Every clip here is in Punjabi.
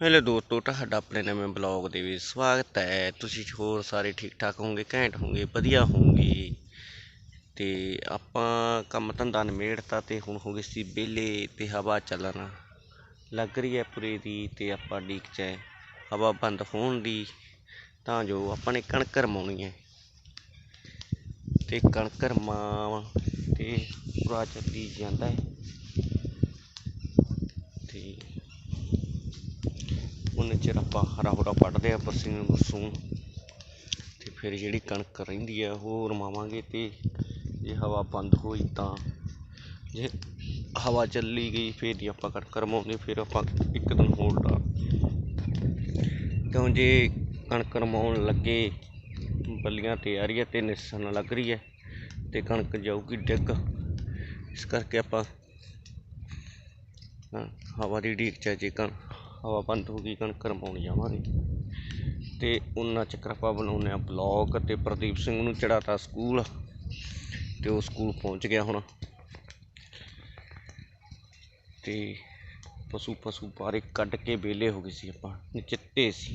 ਹੈਲੋ ਦੋਸਤੋ, ਤੁਹਾਡਾ ਆਪਣੇ ਨਵੇਂ ਬਲੌਗ ਦੇ ਵਿੱਚ ਸਵਾਗਤ ਹੈ। ਤੁਸੀਂ ਹੋਰ ਸਾਰੇ ਠੀਕ ਠਾਕ ਹੋਵੋਗੇ, ਘੈਂਟ ਹੋਵੋਗੇ, ਵਧੀਆ ਹੋਵੋਗੇ? ਤੇ ਆਪਾਂ ਕੰਮ ਧੰਦਾ ਨਿਮੇੜਤਾ ਤੇ ਹੁਣ ਹੋ ਗਏ ਸੀ ਵਿਹਲੇ ਤੇ ਹਵਾ ਚੱਲਣ ਲੱਗ ਰਹੀ ਹੈ ਪੂਰੇ ਦੀ ਤੇ ਆਪਾਂ ਡੀਕ ਚ ਹੈ। ਹਵਾ ਬੰਦ ਹੋਣ ਦੀ, ਤਾਂ ਜੋ ਆਪਾਂ ਨੇ ਕਣਕ ਰਮਾਉਣੀ ਹੈ। ਤੇ ਕਣਕ ਰਮਾ ਤੇ ਪੂਰਾ ਚੱਲੀ ਜਾਂਦਾ ਹੈ। ਤੇ ਉਹਨੇ ਚਿਰ ਆਪਾਂ ਹਰਾ ਹੁਰਾ ਪੱਟਦੇ ਆ ਬਰਸੀਨ ਬਰਸੂਨ ਤੇ ਫਿਰ ਜਿਹੜੀ ਕਣਕ ਰਹਿੰਦੀ ਆ ਉਹ ਰਮਾਵਾਂਗੇ ਤੇ ਜੇ ਹਵਾ ਬੰਦ ਹੋਈ ਤਾਂ ਜੇ ਹਵਾ ਚੱਲੀ ਗਈ ਫਿਰ ਹੀ ਆਪਾਂ ਕਣਕ ਰਮਾਉਂਦੇ ਫਿਰ ਆਪਾਂ ਇੱਕ ਦਿਨ ਹੋਰ ਡਾ ਕਿਉਂ ਜੇ ਕਣਕ ਰਮਾਉਣ ਲੱਗੇ ਬੱਲੀਆਂ 'ਤੇ ਆ ਰਹੀ ਹੈ ਤੇ ਨਿਸਣ ਲੱਗ ਰਹੀ ਹੈ ਤੇ ਕਣਕ ਜਾਊਗੀ ਡਿੱਗ। ਇਸ ਕਰਕੇ ਆਪਾਂ ਹਵਾ ਦੀ ਢੀਕ ਚ ਹੈ, ਜੇ ਕਣ ਹਵਾ ਬੰਦ ਹੋ ਗਈ, ਕਣਕ ਰਮਾਉਣ ਜਾਵਾਂਗੇ ਅਤੇ ਉਹਨਾਂ ਚੱਕਰ ਆਪਾਂ ਬਣਾਉਂਦੇ ਹਾਂ ਬਲੋਗ ਅਤੇ ਪ੍ਰਦੀਪ ਸਿੰਘ ਨੂੰ ਚੜਾਤਾ ਸਕੂਲ। ਅਤੇ ਉਹ ਸਕੂਲ ਪਹੁੰਚ ਗਿਆ ਹੁਣ। ਤੇ ਪਸ਼ੂ ਪਸ਼ੂ ਬਾਰੇ ਕੱਢ ਕੇ ਵਿਹਲੇ ਹੋ ਗਏ ਸੀ ਆਪਾਂ ਨਚਿੱਤੇ ਸੀ।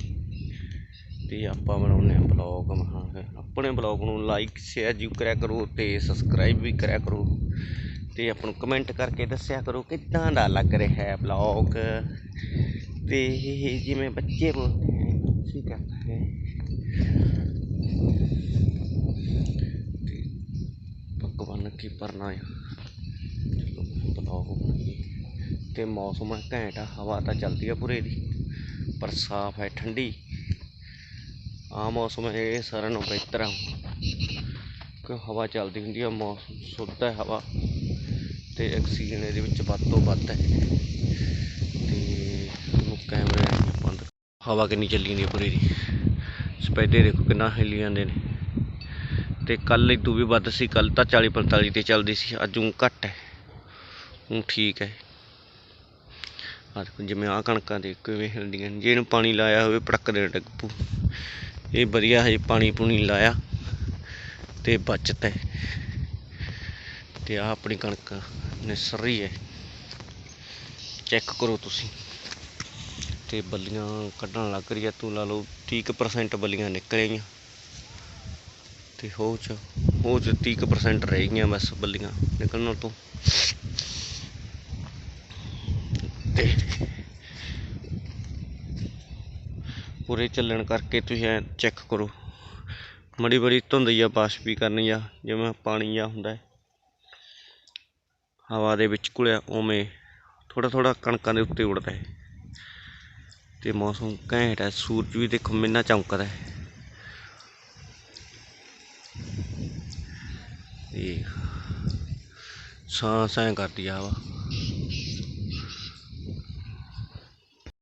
ਤੇ ਆਪਾਂ ਬਣਾਉਂਦੇ ਆ ਬਲੌਗ ਮਹਾਂ ਆਪਣੇ ਬਲੌਗ ਨੂੰ ਲਾਈਕ ਸ਼ੇਅਰ ਜੀ ਕਰਿਆ ਕਰੋ ਤੇ ਸਬਸਕ੍ਰਾਈਬ ਵੀ ਕਰਿਆ ਕਰੋ। ਤੇ ਆਪਾਂ ਨੂੰ ਕਮੈਂਟ ਕਰਕੇ ਦੱਸਿਆ ਕਰੋ ਕਿੱਦਾਂ ਦਾ ਲੱਗ ਰਿਹਾ ਹੈ ਬਲੌਗ ਤੇ ਜਿਵੇਂ ਬੱਚੇ ਬੋਲਦੇ ਹੈ ਤੁਸੀਂ ਕਰਨਾ ਹੈ। ਤੇ ਭਗਵਾਨ ਕੀ ਪਰਨਾ ਆ? ਚਲੋ ਬਲੌਗ ਬਣਾਈਏ ਤੇ ਮੌਸਮ ਘੈਂਟ ਆ, ਹਵਾ ਤਾਂ ਚੱਲਦੀ ਆ ਪੂਰੇ ਦੀ, ਪਰ ਸਾਫ਼ ਹੈ ਠੰਡੀ। ਆ ਮੌਸਮ ਇਹ ਸਾਰਿਆਂ ਨੂੰ ਬਿਹਤਰ ਆ। ਕਿ ਹਵਾ ਚੱਲਦੀ ਹੁੰਦੀ ਆ, ਮੌਸਮ ਸ਼ੁੱਧ ਹੈ ਹਵਾ। ਤੇ ਆਕਸੀਜਨ ਇਹਦੇ ਵਿੱਚ ਵੱਧ ਤੋਂ ਵੱਧ ਹੈ। ਤੇ ਉਹਨੂੰ ਕੈਮਰੇ ਬੰਦ। ਹਵਾ ਕਿੰਨੀ ਚੱਲੀ ਜਾਂਦੀ ਪੂਰੀ ਦੀ। ਸਪੈਦੇ ਦੇਖੋ ਕਿੰਨਾ ਹਿੱਲੀ ਜਾਂਦੇ ਨੇ। ਤੇ ਕੱਲ ਇਦੋਂ ਵੀ ਵੱਧ ਸੀ ਕੱਲ ਤਾਂ 40 45 ਤੇ ਚੱਲਦੀ ਸੀ, ਅੱਜ ਊਂ ਘੱਟ ਹੈ। ਹੁਣ ਠੀਕ ਹੈ। ਆਹ ਦੇਖੋ, ਜਿਵੇਂ ਆ ਕਣਕਾਂ ਦੇ ਕਿਵੇਂ ਹਿਲਦੀਆਂ ਜੇ ਇਹਨੂੰ ਪਾਣੀ ਲਾਇਆ ਹੋਵੇ ਪੜਕ ਦੇ ਡਿੱਗ। ਇਹ ਵਧੀਆ ਹਜੇ ਪਾਣੀ ਪੂਣੀ ਲਾਇਆ ਤੇ ਬਚਤ ਹੈ। ਤੇ ਆ ਆਪਣੀ ਕਣਕ ਨਿਸਰ ਹੈ। ਚੈੱਕ ਕਰੋ ਤੁਸੀਂ। ਤੇ ਬੱਲੀਆਂ ਕੱਢਣ ਲੱਗ ਰਹੀ ਆ, ਤੂੰ ਲਾ ਲਓ 30% ਬੱਲੀਆਂ ਨਿਕਲ ਗਈਆਂ ਤੇ ਹੋ ਚ ਹੋ ਚ 30% ਰਹਿ ਗਈਆਂ ਬਸ ਬੱਲੀਆਂ ਨਿਕਲਣ ਤੋਂ। ਤੇ ਪੂਰੇ ਚੱਲਣ ਕਰਕੇ ਤੁਸੀਂ ਐ ਚੈੱਕ ਕਰੋ। ਮੜੀ ਬੜੀ ਧੁੰਦ ਜਾਂ ਬਾਸ਼ਪੀ ਕਰਨੀ ਆ, ਜਿਵੇਂ ਪਾਣੀ ਆ ਹੁੰਦਾ ਹਵਾ ਦੇ ਵਿੱਚ ਘੁਲਿਆ, ਉਵੇਂ ਥੋੜਾ ਥੋੜਾ ਕਣਕਾਂ ਦੇ ਉੱਤੇ ਉੜਦਾ ਹੈ। ਤੇ ਮੌਸਮ ਘੈਂਟ ਹੈ ਸੂਰਜ ਵੀ ਦੇਖੋ ਮਿੰਨਾ ਚਮਕਦਾ ਹੈ। ਤੇ ਸਾਂ ਸਾਂ ਕਰਦੀ ਆ ਵਾ